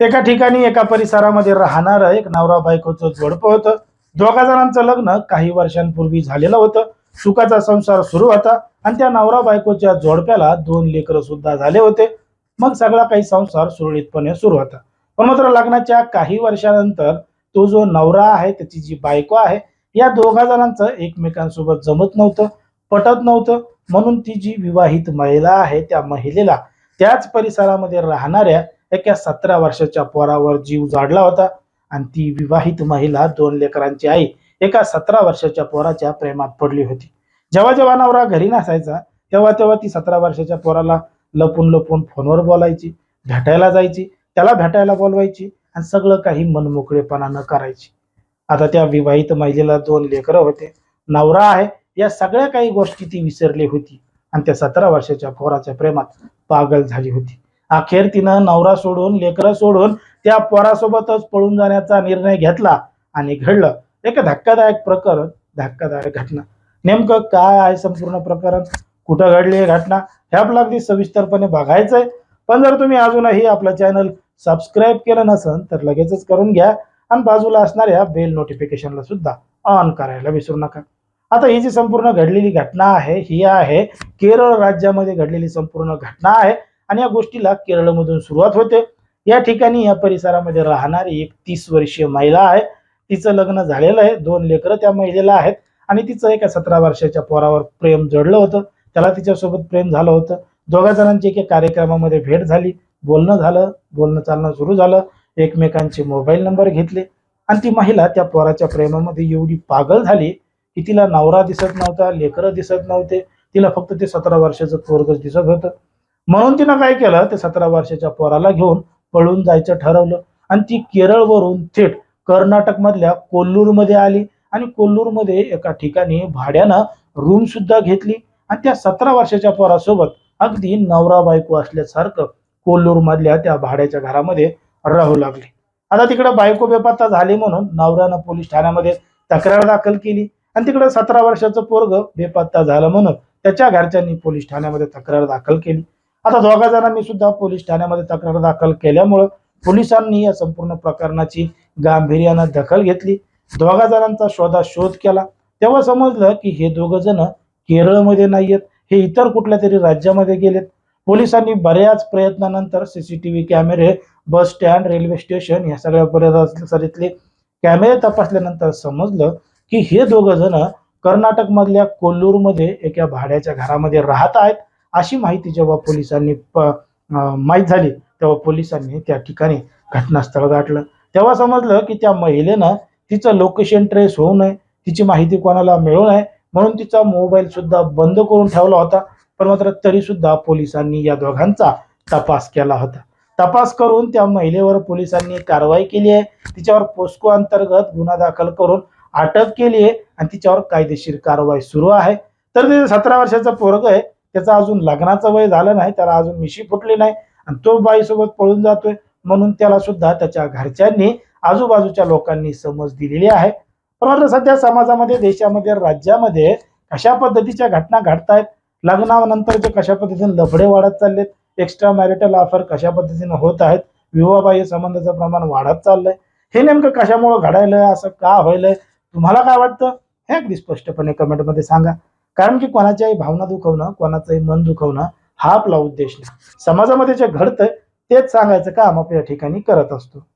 एका ठिकाणी एका परिसरामध्ये राहणारं एक नवरा बायकोचं जोडपं होतं. दोघा जणांचं लग्न काही वर्षांपूर्वी झालेलं होतं. सुखाचा संसार सुरू होता आणि त्या नवरा बायकोच्या जोडप्याला दोन लेकरं सुद्धा झाले होते. मग सगळा काही संसार सुरळीतपणे सुरू होता. पण मात्र लग्नाच्या काही वर्षानंतर तो जो नवरा आहे त्याची जी बायको आहे या दोघा जणांचं एकमेकांसोबत जमत नव्हतं पटत नव्हतं. म्हणून ती जी विवाहित महिला आहे त्या महिलेला त्याच परिसरामध्ये राहणाऱ्या एका सतरा वर्षाच्या पोरावर जीव जाडला होता. आणि ती विवाहित महिला दोन लेकरांची आई एका सतरा वर्षाच्या पोराच्या प्रेमात पडली होती. जेव्हा जेव्हा नवरा घरी नसायचा तेव्हा तेव्हा ती सतरा वर्षाच्या पोराला लपून लपून फोनवर बोलायची भेटायला जायची त्याला भेटायला बोलवायची आणि सगळं काही मनमोकळेपणानं करायची. आता त्या विवाहित महिलेला दोन लेकरं होते. नवरा आहे या सगळ्या काही गोष्टी ती विसरली होती. आणि त्या सतरा वर्षाच्या पोराच्या प्रेमात पागल झाली होती. अखेर तिनं नवरा सोडून लेकरं सोडून त्या पोरासोबतच पळून जाण्याचा निर्णय घेतला आणि घडलं. एक धक्कादायक प्रकरण धक्कादायक घटना. नेमकं काय आहे संपूर्ण प्रकरण? कुठं घडली ही घटना? हे आपलं अगदी सविस्तरपणे बघायचंय. पण जर तुम्ही अजूनही आपलं चॅनल सबस्क्राईब केलं नसेल तर लगेचच करून घ्या आणि बाजूला असणाऱ्या बेल नोटिफिकेशनला सुद्धा ऑन करायला विसरू नका. आता ही जी संपूर्ण घडलेली घटना आहे ही आहे केरळ राज्यामध्ये घडलेली संपूर्ण घटना आहे. आणि या गोष्टीला केरळमधून सुरुवात होते. या ठिकाणी या परिसरामध्ये राहणारी एक तीस वर्षीय महिला आहे. तिचं लग्न झालेलं आहे. दोन लेकरं त्या महिलेला आहेत. आणि तिचं एका सतरा वर्षाच्या पोरावर प्रेम जडलं होतं. त्याला तिच्यासोबत प्रेम झालं होतं. दोघा जणांची एका कार्यक्रमामध्ये भेट झाली. बोलणं झालं. बोलणं चालणं सुरू झालं. एकमेकांचे मोबाईल नंबर घेतले. आणि ती महिला त्या पोराच्या प्रेमामध्ये एवढी पागल झाली की तिला नवरा दिसत नव्हता लेकरं दिसत नव्हते. तिला फक्त ते सतरा वर्षाचं पोरगच दिसत होतं. म्हणून तिनं काय केलं? ते सतरा वर्षाच्या पोराला घेऊन पळून जायचं ठरवलं. आणि ती केरळवरून थेट कर्नाटकमधल्या कोल्लूरमध्ये आली आणि कोल्लूरमध्ये एका ठिकाणी भाड्यानं रूम सुद्धा घेतली. आणि त्या सतरा वर्षाच्या पोरासोबत अगदी नवरा बायको असल्यासारखं कोल्लूर मधल्या त्या भाड्याच्या घरामध्ये राहू लागली. आता तिकडे बायको बेपत्ता झाली म्हणून नवऱ्यानं पोलीस ठाण्यामध्ये तक्रार दाखल केली. आणि तिकडे सतरा वर्षाचं पोरग बेपत्ता झालं म्हणून त्याच्या घरच्यांनी पोलीस ठाण्यामध्ये तक्रार दाखल केली. आता दोघा जणांनी सुद्धा पोलीस ठाण्यामध्ये तक्रार दाखल केल्यामुळं पोलिसांनी या संपूर्ण प्रकरणाची गांभीर्यानं दखल घेतली. दोघा जणांचा शोधा शोध केला. तेव्हा समजलं की हे दोघं जण केरळमध्ये नाहीयेत. हे इतर कुठल्या तरी राज्यामध्ये गेलेत. पोलिसांनी बऱ्याच प्रयत्नानंतर सीसीटीव्ही कॅमेरे बस स्टँड रेल्वे स्टेशन या सगळ्या परिसरातले कॅमेरे तपासल्यानंतर समजलं की हे दोघं जण कर्नाटकमधल्या कोल्लूरमध्ये एका भाड्याच्या घरामध्ये राहत आहेत. अशी माहिती जेव्हा पोलिसांनी प माहीत झाली तेव्हा पोलिसांनी त्या ठिकाणी घटनास्थळ गाठलं तेव्हा समजलं की त्या महिलेनं तिचं लोकेशन ट्रेस होऊ नये तिची माहिती कोणाला मिळू नये म्हणून तिचा मोबाईल सुद्धा बंद करून ठेवला होता. पण मात्र तरी सुद्धा पोलिसांनी या दोघांचा तपास केला होता. तपास करून त्या महिलेवर पोलिसांनी कारवाई केली आहे. तिच्यावर पोस्को अंतर्गत गुन्हा दाखल करून अटक केली आहे आणि तिच्यावर कायदेशीर कारवाई सुरू आहे. तर ते सतरा वर्षाचा पोरग आहे. त्याचा अजून लग्नाचं वय झालं नाही त्याला अजून मिशी फुटली नाही आणि तो बाईसोबत पळून जातोय. म्हणून त्याला सुद्धा त्याच्या घरच्यांनी आजूबाजूच्या लोकांनी समज दिलेली आहे. परंतु सध्या समाजामध्ये देशामध्ये राज्यामध्ये कशा पद्धतीच्या घटना घडतायत? लग्नानंतरचे कशा पद्धतीने लफडे वाढत चाललेत? एक्स्ट्रा मॅरिटल ऑफर कशा पद्धतीने होत आहेत? विवाहबाह्य संबंधाचं प्रमाण वाढत चाललंय. हे नेमकं कशामुळं घडायलंय? असं का व्हायलंय? तुम्हाला काय वाटतं? हे अगदी स्पष्टपणे कमेंटमध्ये सांगा. कारण की कोणाच्याही भावना दुखवणं कोणाचंही मन दुखवणं हा आपला उद्देश नाही. समाजामध्ये जे घडतंय तेच सांगायचं काम आपण या ठिकाणी करत असतो.